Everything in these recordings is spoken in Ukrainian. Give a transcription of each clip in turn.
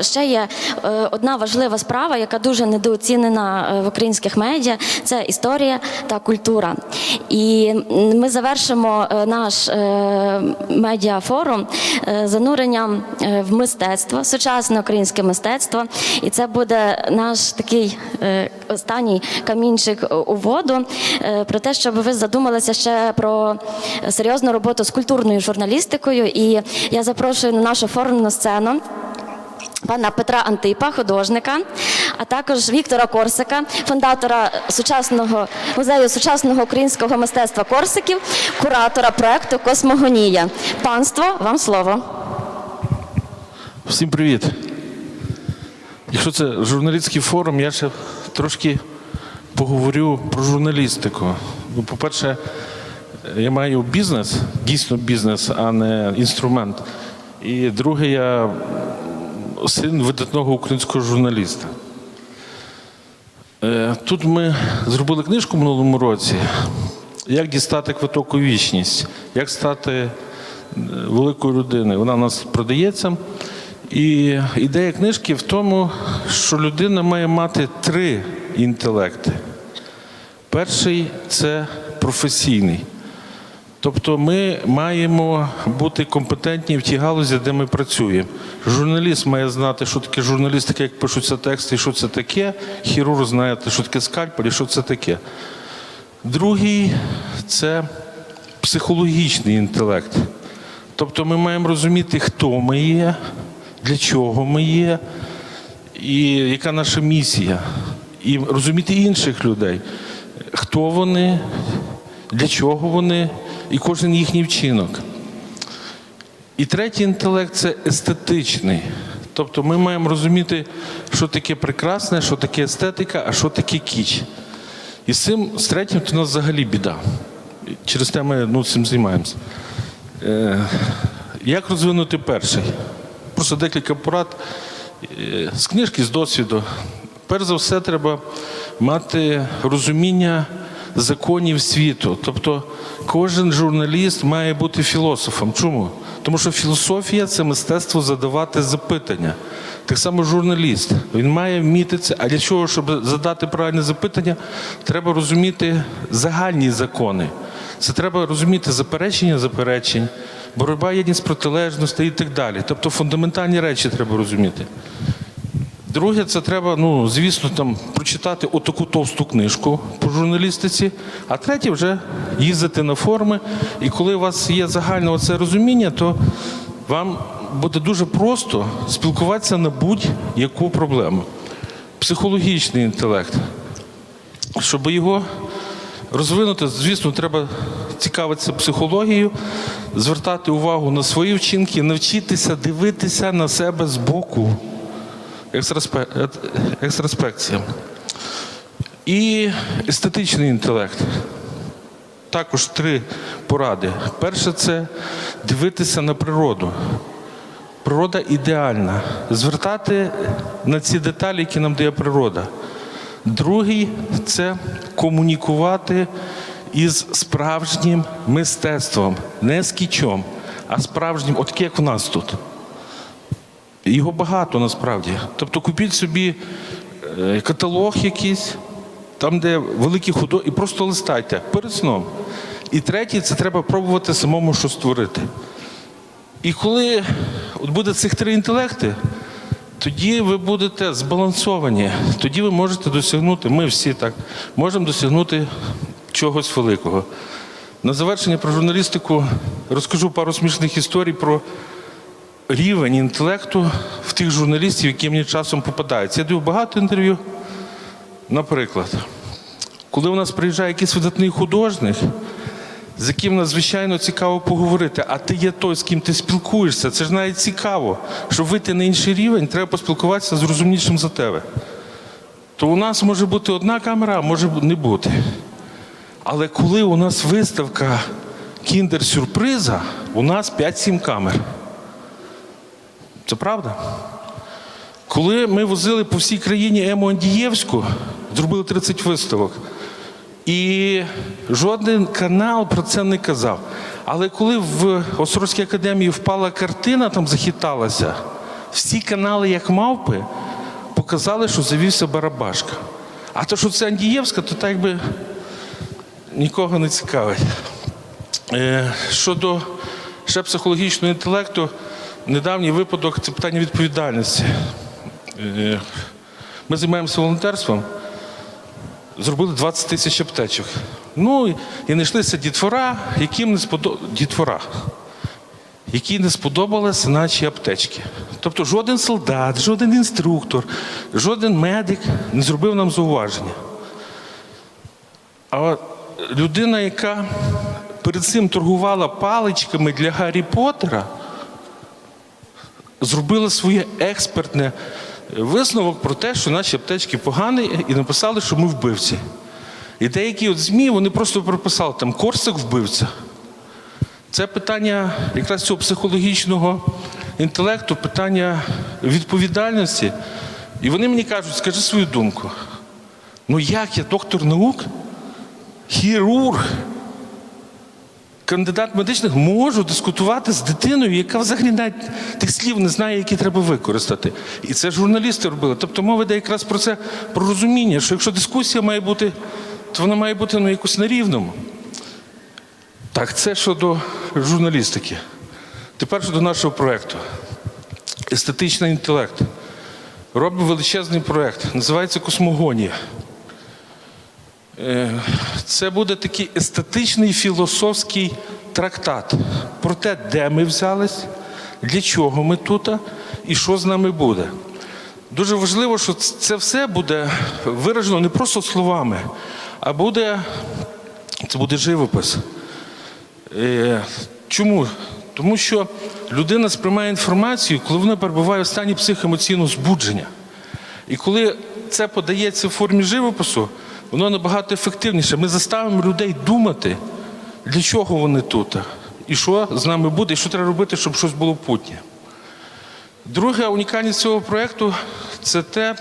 Ще є е, одна важлива справа, яка дуже недооцінена е, в українських медіа це історія та культура. І ми завершимо е, наш медіафорум зануренням в мистецтво, сучасне українське мистецтво. І це буде наш такий останній камінчик у воду про те, щоб ви задумалися ще про серйозну роботу з культурною журналістикою. І я запрошую на нашу форумну сцену пана Петра Антипа, художника, а також Віктора Корсика, фундатора сучасного музею сучасного українського мистецтва Корсиків, куратора проекту Космогонія. Панство, вам слово. Всім привіт. Якщо це журналістський форум, я ще трошки поговорю про журналістику. Ну, по-перше, я маю бізнес, дійсно бізнес, а не інструмент. І друге, я син видатного українського журналіста. Е, Тут ми зробили книжку в минулому році. Як дістати квиток у вічність, як стати е, великою людиною. Вона у нас продається. І ідея книжки в тому, що людина має мати три інтелекти. Перший це професійний. Тобто ми маємо бути компетентні в тій галузі, де ми працюємо. Журналіст має знати, що таке журналістика, як пишуться тексти, і що це таке. Хірург знає, що таке скальпель і що це таке. Другий це психологічний інтелект. Тобто ми маємо розуміти, хто ми є, для чого ми є, і яка наша місія. І розуміти інших людей, хто вони, для чого вони, і кожен їхній вчинок. І третій інтелект це естетичний. Тобто ми маємо розуміти, що таке прекрасне, що таке естетика, а що таке кіч. І з цим, з третім, то у нас взагалі біда. Через те ми ну, цим займаємося. Е, як розвинути перший? Просто декілька порад е, з книжки, з досвіду. Перш за все, треба мати розуміння законів світу. Тобто кожен журналіст має бути філософом. Чому? Тому що філософія це мистецтво задавати запитання. Так само журналіст. Він має вміти це. А для чого, щоб задати правильне запитання, треба розуміти загальні закони. Це треба розуміти заперечення заперечень, боротьба єдність протилежностей і так далі. Тобто фундаментальні речі треба розуміти. Друге, це треба, ну, звісно, там прочитати отаку товсту книжку по журналістиці, а третє вже їздити на форуми. І коли у вас є загальне оце розуміння, то вам буде дуже просто спілкуватися на будь-яку проблему. Психологічний інтелект. Щоб його розвинути, звісно, треба цікавитися психологією, звертати увагу на свої вчинки, навчитися дивитися на себе збоку. Екстроспе- е. І естетичний інтелект. Також три поради. Перше це дивитися на природу. Природа ідеальна. Звертати на ці деталі, які нам дає природа. Другий це комунікувати із справжнім мистецтвом, не з кічом, а справжнім, от як у нас тут. Його багато насправді. Тобто купіть собі е, каталог якийсь, там, де великі худо, і просто листайте перед сном. І третє, це треба пробувати самому щось створити. І коли от буде цих три інтелекти, тоді ви будете збалансовані, тоді ви можете досягнути, ми всі так, можемо досягнути чогось великого. На завершення про журналістику розкажу пару смішних історій про рівень інтелекту в тих журналістів, які мені часом попадаються. Я даю багато інтерв'ю. Наприклад, коли у нас приїжджає якийсь видатний художник, з яким надзвичайно цікаво поговорити, а ти є той, з ким ти спілкуєшся, це ж навіть цікаво. Щоб вийти на інший рівень, треба поспілкуватися з розумнішим за тебе. То у нас може бути одна камера, а може не бути. Але коли у нас виставка кіндер-сюрприза, у нас 5-7 камер. Це правда? Коли ми возили по всій країні Ему Андієвську, зробили 30 виставок, і жоден канал про це не казав. Але коли в Осорській академії впала картина, там захиталася, Всі канали, як мавпи, показали, що завівся Барабашка. А то, що це Андієвська, то так би нікого не цікавить. Е, Щодо ще психологічного інтелекту, недавній випадок це питання відповідальності. Е, Ми займаємося волонтерством, зробили 20 тисяч аптечок. Ну і знайшлися дітвора, яким не сподоб... дітвора, які не сподобалися наші аптечки. Тобто жоден солдат, жоден інструктор, жоден медик не зробив нам зауваження. А людина, яка перед цим торгувала паличками для Гаррі Поттера, зробила своє експертне висновок про те, що наші аптечки погані, і написали, що ми вбивці. І деякі от ЗМІ вони просто прописали там Корсак вбивця. Це питання якраз цього психологічного інтелекту, питання відповідальності. І вони мені кажуть, скажи свою думку. Ну як я, доктор наук, хірург, кандидат медичних, можу дискутувати з дитиною, яка взагалі навіть тих слів не знає, які треба використати. І це журналісти робили. Тобто мова йде якраз про це, про розуміння, що якщо дискусія має бути, то вона має бути ну, якось на рівному. Так, це щодо журналістики. Тепер щодо нашого проєкту. Естетичний інтелект. Робимо величезний проєкт, називається Космогонія. Це буде такий естетичний філософський трактат про те, де ми взялись, для чого ми тут і що з нами буде. Дуже важливо, що це все буде виражено не просто словами, а буде, це буде живопис. Е, Чому? Тому що людина сприймає інформацію, коли вона перебуває в стані психоемоційного збудження. І коли це подається в формі живопису, воно набагато ефективніше. Ми заставимо людей думати, для чого вони тут, і що з нами буде, і що треба робити, щоб щось було путнє. Друга унікальність цього проєкту це те,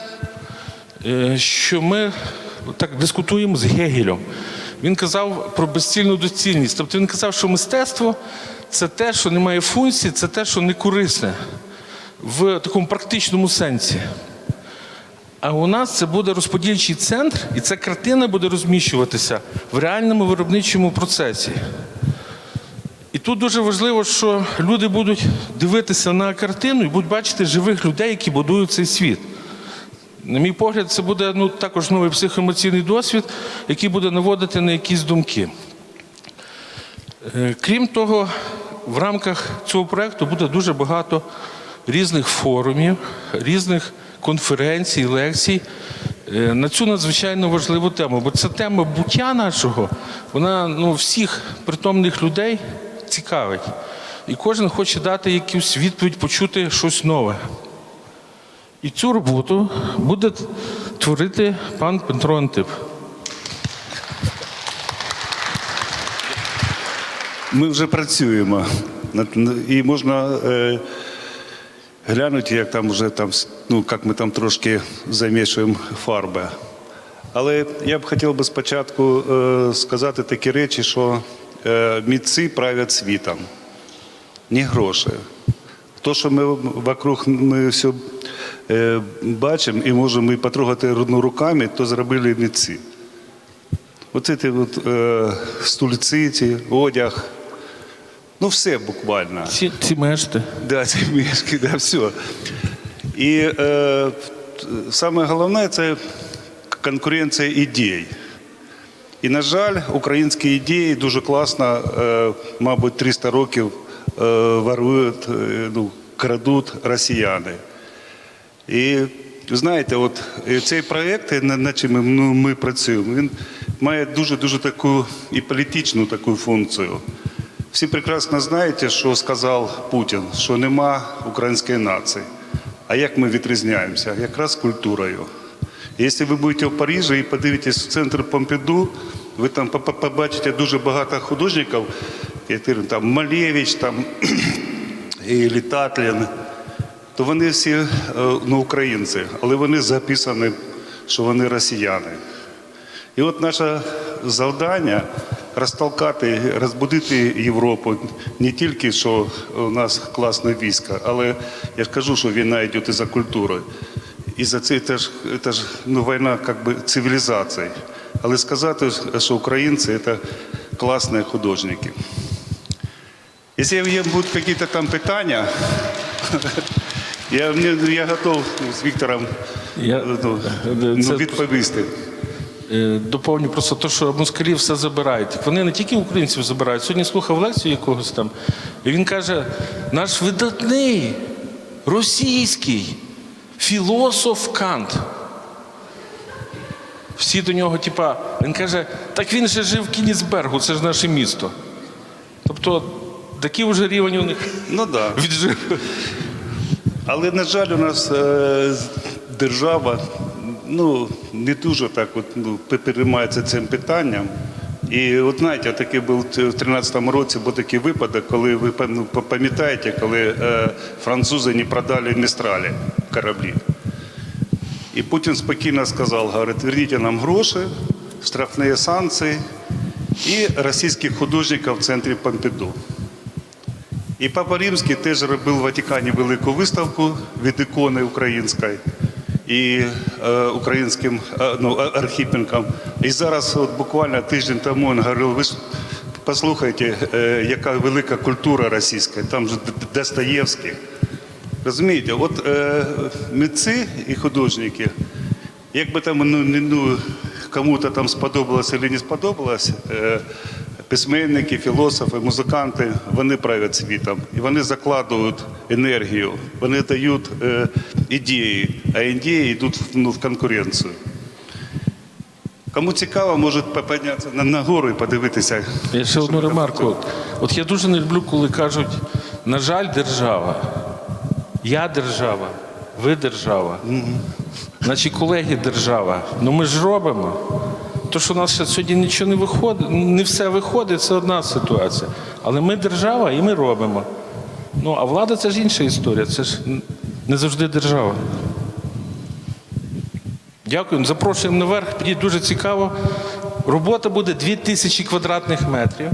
е, що ми так дискутуємо з Гегелем. Він казав про безцільну доцільність. Тобто він казав, що мистецтво це те, що не має функції, це те, що не корисне в такому практичному сенсі. А у нас це буде розподільчий центр, і ця картина буде розміщуватися в реальному виробничому процесі. І тут дуже важливо, що люди будуть дивитися на картину і будуть бачити живих людей, які будують цей світ. На мій погляд, це буде ну, також новий психоемоційний досвід, який буде наводити на якісь думки. Е, Крім того, в рамках цього проєкту буде дуже багато різних форумів, різних конференцій, лекцій е, на цю надзвичайно важливу тему. Бо ця тема буття нашого, вона ну, всіх притомних людей цікавить. І кожен хоче дати якусь відповідь, почути щось нове. І цю роботу буде творити пан Петро Антип. Ми вже працюємо. І можна глянути, як там вже там, ну, як ми там трошки замішуємо фарби. Але я б хотів би спочатку е, сказати такі речі, що е, митці правлять світом, не гроші. То, що ми вокруг ми все е, бачимо і можемо і потрогати руками, то зробили митці. Оце ті от, е, стульці, ці, одяг. Ну, все буквально. Ці, ці мешти. Да, ці мішки, да, все. І е, саме головне це конкуренція ідей. І, на жаль, українські ідеї дуже класно, е, мабуть, 300 років е, ворують, е, ну, крадуть росіяни. І знаєте, от е, цей проєкт, е, над чим ми, ну, ми працюємо, він має дуже-дуже таку і політичну таку функцію. Всі прекрасно знаєте, що сказав Путін, що нема української нації. А як ми відрізняємося? Якраз культурою. Якщо ви будете в Парижі і подивитесь в центр Помпіду, ви там по- по- побачите дуже багато художників, там Малевич, там і Літатлін, то вони всі е, ну, українці, але вони записані, що вони росіяни. І от наше завдання розтолкати, розбудити Європу не тільки, що у нас класне військо, але я ж кажу, що війна йде і за культурою. І за це теж, це ж ну, війна як би, цивілізації. Але сказати, що українці це класні художники. Якщо є будуть якісь там питання, я, я готов з Віктором Я- ну, Це- відповісти. Е, Доповню просто те, що москалі все забирають. Вони не тільки українців забирають. Сьогодні слухав лекцію якогось там, і він каже: наш видатний російський філософ Кант. Всі до нього, типа, він каже, так він же жив в Кінісбергу, це ж наше місто. Тобто такий вже рівень у них Ну. Да. віджив. Але, на жаль, у нас е, держава ну, не дуже так от, ну, переймається цим питанням. І от знаєте, такий був в 2013 році був такий випадок, коли ви ну, пам'ятаєте, коли е, французи не продали Містралі кораблі. І Путін спокійно сказав, говорить, верніть нам гроші, штрафні санкції і російських художників в центрі Помпіду. І Папа Римський теж робив в Ватикані велику виставку від ікони української і е, українським е, ну, а- І зараз, от буквально тиждень тому, він говорив, ви ж послухайте, е, яка велика культура російська, там же Достоєвський. Розумієте, от е, митці і художники, як би там ну, ну, кому-то там сподобалось чи не сподобалось, е, письменники, філософи, музиканти, вони правлять світом. І вони закладують енергію, вони дають е, ідеї, а ідеї йдуть ну, в конкуренцію. Кому цікаво, може піднятися на, на гору і подивитися. Я ще одну ремарку. От я дуже не люблю, коли кажуть, на жаль, держава. Я держава, ви держава. Наші колеги держава. Ну ми ж робимо. То, що у нас сьогодні нічого не виходить, не все виходить, це одна ситуація. Але ми держава і ми робимо. Ну, а влада це ж інша історія, це ж не завжди держава. Дякуємо. Запрошуємо наверх. Підіть дуже цікаво. Робота буде 2000 квадратних метрів.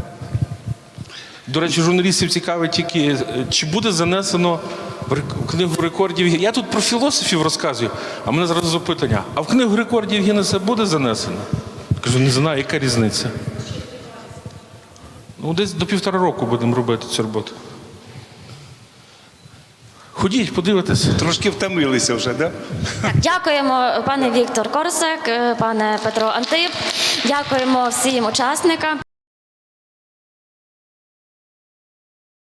До речі, журналістів цікавить тільки, е, чи буде занесено в книгу рекордів. Я тут про філософів розказую, а мене зараз запитання: а в книгу рекордів Гіннеса буде занесено? Кажу, не знаю, яка різниця. Ну, десь до півтора року будемо робити цю роботу. Ходіть, подивитесь. Трошки втомилися вже, так? Да? Так, дякуємо, пане Віктор Корсак, е, пане Петро Антип. Дякуємо всім учасникам.